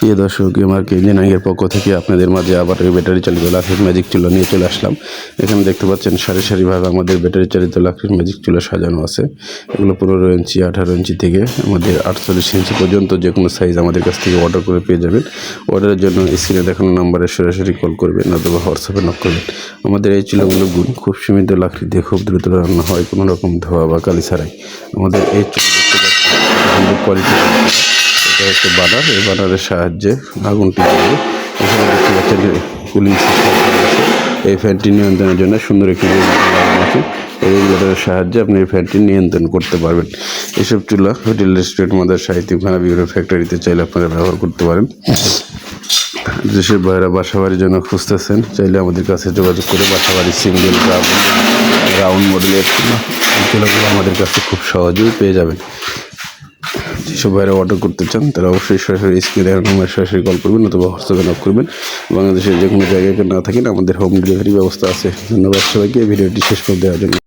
প্রিয় দর্শক এমআর কে ইঞ্জিনিয়ারিংয়ের পক্ষ থেকে আপনাদের মাঝে আবার ব্যাটারি চালিত লাখের ম্যাজিক চুলা নিয়ে চলে আসলাম। এখানে দেখতে পাচ্ছেন সারি সারিভাবে আমাদের ব্যাটারি চালিত লাকড়ির ম্যাজিক চুলা সাজানো আছে। এগুলো পনেরো ইঞ্চি, আঠারো ইঞ্চি থেকে আমাদের আটচল্লিশ ইঞ্চি পর্যন্ত যে কোনো সাইজ আমাদের কাছ থেকে অর্ডার করে পেয়ে যাবেন। অর্ডারের জন্য স্ক্রিনে দেখানো নাম্বারে সরাসরি কল করবেন অথবা হোয়াটসঅ্যাপে নক করবেন। আমাদের এই চুলাগুলো গুণ খুব সীমিত লাকড়ি দিয়ে খুব দ্রুত রান্না হয়, কোনো রকম ধোয়া বা কালি ছাড়াই। আমাদের এই চুলা কোয়ালিটি হচ্ছে বানার এই বানারের সাহায্যে আগুনটি জ্বলে এখানে দেখতে পাচ্ছেন কুলিং এই ফ্যানটি নিয়ন্ত্রণের জন্য সুন্দর একটি আছে। এই রেগুলেটরের সাহায্যে আপনি এই ফ্যানটি নিয়ন্ত্রণ করতে পারবেন। এসব চুলা হোটেল রেস্টুরেন্ট মাদার সাহিত্যখানা বিভিন্ন ফ্যাক্টরিতে চাইলে আপনারা ব্যবহার করতে পারেন। দেশের বাইরে বাসা বাড়ির জন্য খুঁজতেছেন, চাইলে আমাদের কাছে যোগাযোগ করে বাসা বাড়ির সিঙ্গেল রাউন্ড মডেলের চুলাগুলো আমাদের কাছে খুব সহজেই পেয়ে যাবেন। যেসব বাইরে অর্ডার করতে চান তারা অবশ্যই সরাসরি স্ক্রিনে নম্বর সরাসরি কল করবেন অথবা হোয়াটসঅ্যাপে নক করবেন। বাংলাদেশের যে কোনো জায়গায় না থাকেন, আমাদের হোম ডেলিভারি ব্যবস্থা আছে। ধন্যবাদ সবাইকে ভিডিওটি শেষ করে দেওয়ার জন্য।